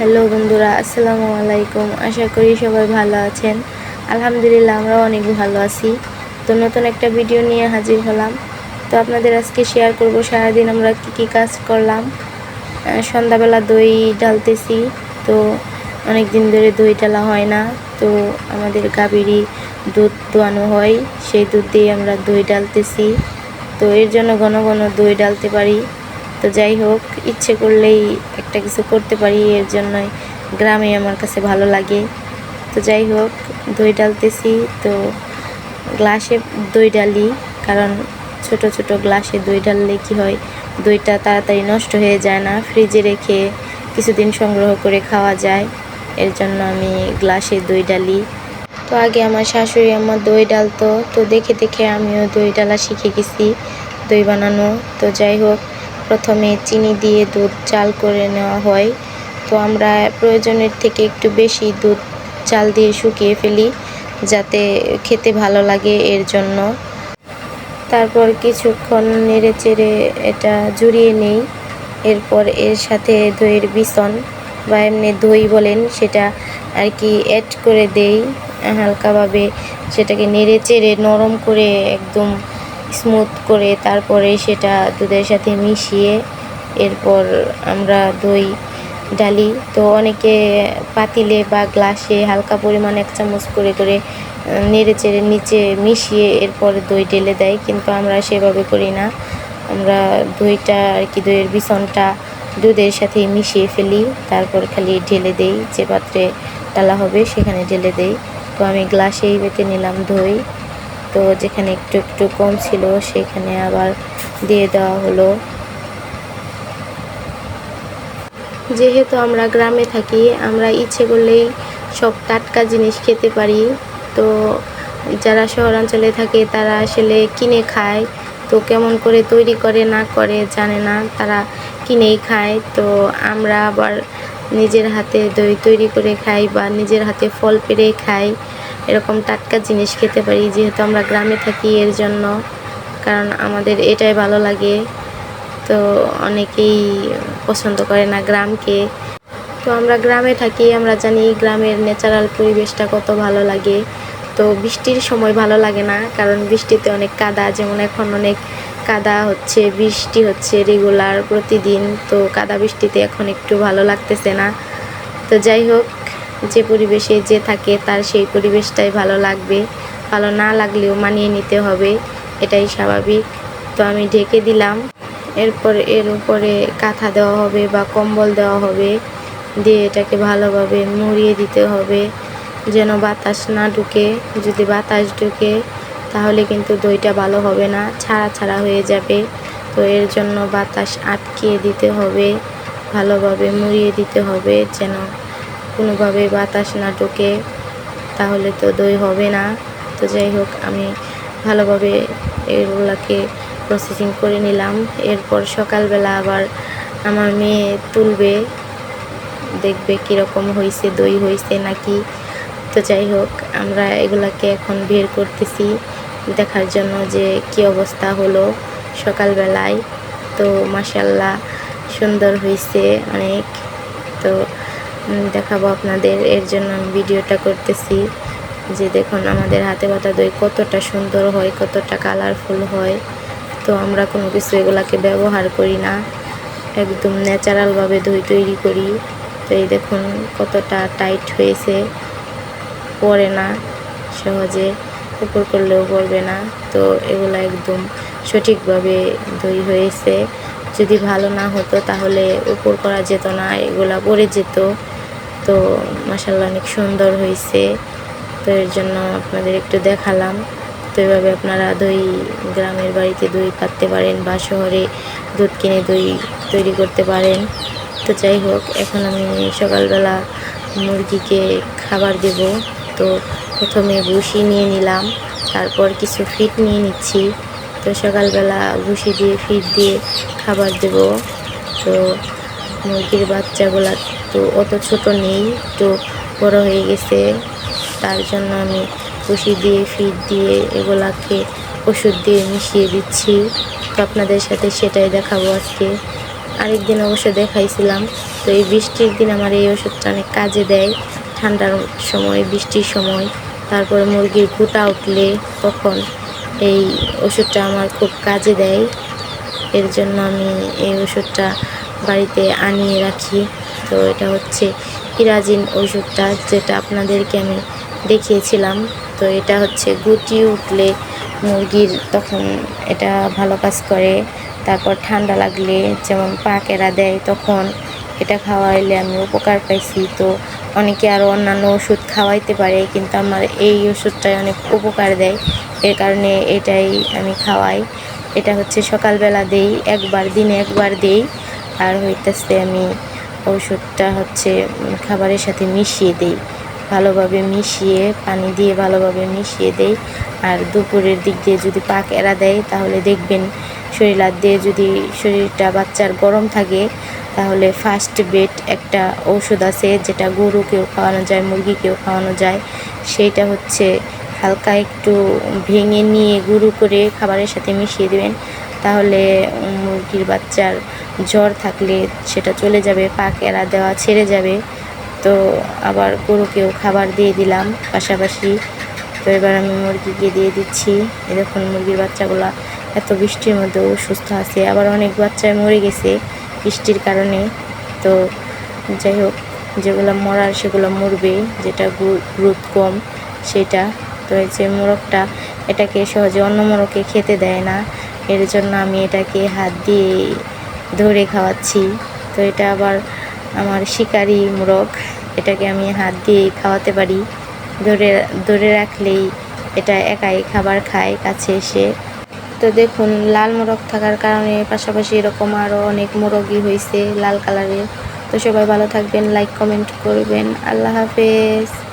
Hello বন্ধুরা, আসসালামু আলাইকুম। আশা করি সবাই ভালো আছেন। আলহামদুলিল্লাহ আমরা অনেক ভালো আছি। তো নতুন একটা ভিডিও নিয়ে হাজির হলাম। তো আপনাদের আজকে শেয়ার করব, সারাদিন আমরা কি কি কাজ করলাম। সন্ধ্যাবেলা দই ডালতেছি। তো অনেক দিন ধরে দই ডালা হয় না। তো আমাদের গাভীরই দুধ দোয়ানো হয়। সেই দুধ দিয়ে আমরা দই ডালতেছি। তো এর জন্য ঘন ঘন দই ডালতে পারি। তো যাই হোক, ইচ্ছে করলেই একটা কিছু করতে পারি, এর জন্যই গ্রামে আমার কাছে ভালো লাগে। তো যাই হোক, দই ডালতেছি, তো গ্লাসে দই ডালি, কারণ ছোট ছোট গ্লাসে দই ডাললে কি হয়, দইটা তাড়াতাড়ি নষ্ট হয়ে যায় না, ফ্রিজে রেখে কিছুদিন সংগ্রহ করে খাওয়া যায়, এর জন্য আমি গ্লাসে দই ডালি। তো আগে আমার শাশুড়ি আমার দই ডালতো, তো দেখে দেখে আমিও দই ডালা শিখে গেছি, দই বানানো। তো যাই হোক প্রথমে চিনি দিয়ে দুধ চাল করে নেওয়া হয়। তো আমরা প্রয়োজনের থেকে একটু বেশি দুধ চাল দিয়ে শুকিয়ে ফেলি, যাতে খেতে ভালো লাগে এর জন্য। তারপর কিছুক্ষণ নেড়ে চেড়ে এটা জুড়িয়ে নেই। এরপর এর সাথে দইয়ের বিছন বা এমনি দই বলেন, সেটা আর কি অ্যাড করে দেই হালকাভাবে। সেটাকে নেড়ে চেড়ে নরম করে একদম স্মুথ করে তারপরে সেটা দুধের সাথে মিশিয়ে এরপর আমরা দই, ডালি, তো অনেকে পাতিলে বা গ্লাসে হালকা পরিমাণ এক চামচ করে করে নেড়ে চেড়ে নিচে মিশিয়ে এরপর দই ঢেলে দেয়, কিন্তু আমরা সেভাবে করি না। আমরা দইটা আর কি, দইয়ের বিছনটা দুধের সাথে মিশিয়ে ফেলি, তারপর খালি ঢেলে দেই, যে পাত্রে ডালা হবে সেখানে ঢেলে দেই। তো আমি গ্লাসেই বেটে নিলাম দই। তো যেখানে একটু একটু কম ছিল, সেখানে আবার দিয়ে দেওয়া হলো। যেহেতু আমরা গ্রামে থাকি, আমরা ইচ্ছে করলেই সব টাটকা জিনিস খেতে পারি। তো যারা শহরাঞ্চলে থাকে, তারা আসলে কিনে খায়। তো কেমন করে তৈরি করে, না করে, জানে না। তারা কিনেই খায়। তো আমরা আবার নিজের হাতে দই তৈরি করে খাই বা নিজের হাতে ফল পেড়ে খাই। এরকম টাটকা জিনিস খেতে পারি, যেহেতু আমরা গ্রামে থাকি এর জন্য, কারণ আমাদের এটাই ভালো লাগে। তো অনেকেই পছন্দ করে না গ্রামকে। তো আমরা গ্রামে থাকি, আমরা জানি গ্রামের ন্যাচারাল পরিবেশটা কত ভালো লাগে। তো বৃষ্টির সময় ভালো লাগে না, কারণ বৃষ্টিতে অনেক কাদা, যেমন এখন অনেক কাদা হচ্ছে, বৃষ্টি হচ্ছে রেগুলার প্রতিদিন, তো কাদা বৃষ্টিতে এখন একটু ভালো লাগতেছে না। তো যাই হোক যে পরিবেশে যে থাকে তার সেই পরিবেশটাই ভালো লাগবে। ভালো না লাগলেও মানিয়ে নিতে হবে, এটাই স্বাভাবিক। তো আমি ঢেকে দিলাম। এরপর এর উপরে কাঁথা দেওয়া হবে বা কম্বল দেওয়া হবে। দিয়ে এটাকে ভালোভাবে মুড়িয়ে দিতে হবে, যেন বাতাস না ঢুকে। যদি বাতাস ঢুকে, তাহলে কিন্তু দইটা ভালো হবে না, ছাড়া ছাড়া হয়ে যাবে। তো এর জন্য বাতাস আটকিয়ে দিতে হবে, ভালোভাবে মুড়িয়ে দিতে হবে যেন কোনোভাবে বাতাস না ঢোকে, তাহলে তো দই হবে না। তো যাই হোক, আমি ভালোভাবে এগুলাকে প্রসেসিং করে নিলাম। এরপর সকালবেলা আবার আমার মেয়ে তুলবে, দেখবে কীরকম হয়েছে দই হয়েছে নাকি। তো যাই হোক, আমরা এগুলাকে এখন বের করতেছি, দেখার জন্য যে কি অবস্থা হলো সকালবেলায়। তো মাসাল্লাহ সুন্দর হয়েছে অনেক। তো দেখাবো আপনাদের, এর জন্য আমি ভিডিওটা করতেছি। যে দেখুন, আমাদের হাতে বাটা দই কতটা সুন্দর হয়, কতটা কালারফুল হয়। তো আমরা কোনো কিছু এগুলাকে ব্যবহার করি না। একদম ন্যাচারালভাবে দই তৈরি করি। তো এই দেখুন, কতটা টাইট হয়েছে। পড়ে না সহজে, উপর করলেও পড়বে না। তো এগুলো একদম সঠিকভাবে দই হয়েছে। যদি ভালো না হতো তাহলে উপর করা যেত না, এগুলা পড়ে যেত। তো মাসাল্লাহ অনেক সুন্দর হয়েছে তো এর জন্য আপনাদের একটু দেখালাম। তো এভাবে আপনারা দই গ্রামের বাড়িতে দই পাততে পারেন বা শহরে দুধ কিনে দই তৈরি করতে পারেন। তো যাই হোক, এখন আমি সকালবেলা মুরগিকে খাবার দেব। তো প্রথমে ভুসি নিয়ে নিলাম, তারপর কিছু ফিট নিয়ে নিচ্ছি। তো সকালবেলা ভুসি দিয়ে, ফিট দিয়ে খাবার দেব। তো মুরগির বাচ্চাগুলা তো অত ছোট নেই, তো বড় হয়ে গেছে। তার জন্য আমি ভুসি দিয়ে ফিট দিয়ে এগুলাকে ওষুধ দিয়ে মিশিয়ে দিচ্ছি। তো আপনাদের সাথে সেটাই দেখাবো আজকে। আরেকদিন অবশ্য দেখাইছিলাম, তো তো এই বৃষ্টির দিন আমার এই ওষুধটা অনেক কাজে দেয়। ঠান্ডার সময়, বৃষ্টির সময়। তারপরে মুরগির গুটা উঠলে তখন এই ওষুধটা আমার খুব কাজে দেয়। এর জন্য আমি এই ওষুধটা বাড়িতে আনিয়ে রাখি। তো এটা হচ্ছে ইরাজিন ওষুধটা যেটা আপনাদেরকে আমি দেখিয়েছিলাম। তো এটা হচ্ছে গুটি উঠলে মুরগির তখন এটা ভালো কাজ করে। তারপর ঠান্ডা লাগলে যেমন পাকেরা দেয় তখন এটা খাওয়াইলে আমি উপকার পাইছি। তো অনেকে আরও অন্যান্য ওষুধ খাওয়াইতে পারে, কিন্তু আমার এই ওষুধটাই অনেক উপকার দেয়। এর কারণে এটাই আমি খাওয়াই। এটা হচ্ছে সকালবেলা দেই, একবার দিনে একবার দেই। আর হইতেছে আমি ওষুধটা হচ্ছে খাবারের সাথে মিশিয়ে দেই। ভালোভাবে মিশিয়ে, পানি দিয়ে ভালোভাবে মিশিয়ে দেই। আর দুপুরের দিক দিয়ে যদি পাক এরা দেয়, তাহলে দেখবেন শরীর হাত দিয়ে যদি শরীরটা বাচ্চার গরম থাকে, তাহলে ফার্স্ট বেড একটা ওষুধ আছে, যেটা গরুকেও খাওয়ানো যায়, মুরগিকেও খাওয়ানো যায়। সেইটা হচ্ছে হালকা একটু ভেঙে নিয়ে গুঁড়ো করে খাবারের সাথে মিশিয়ে দেবেন। তাহলে মুরগির বাচ্চার জ্বর থাকলে সেটা চলে যাবে পাক এরা দেওয়া ছেড়ে যাবে। তো আবার গরুকেও খাবার দিয়ে দিলাম পাশাপাশি। তো এবার আমি মুরগিকে দিয়ে দিচ্ছি। দেখুন মুরগির বাচ্চাগুলা এত বৃষ্টির মধ্যেও সুস্থ আছে। আবার অনেক বাচ্চায় মরে গেছে বৃষ্টির কারণে। তো যাই হোক, যেগুলো মরার সেগুলো মরবে, যেটা গ্রোথ কম সেটা। তো এই যে মোরগটা, এটাকে সহজে অন্য মোরগকে খেতে দেয় না। এর জন্য আমি এটাকে হাত দিয়ে ধরে খাওয়াচ্ছি। তো এটা আবার আমার শিকারি মোরগ। এটাকে আমি হাত দিয়ে খাওয়াতে পারি। ধরে ধরে রাখলেই এটা একাই খাবার খায় কাছে এসে। তো দেখুন, লাল মোরগ থাকার কারণে পাশাপাশি এরকম আরও অনেক মোরগই হয়েছে লাল কালারের। তো সবাই ভালো থাকবেন, লাইক, কমেন্ট করবেন। আল্লাহ হাফেজ।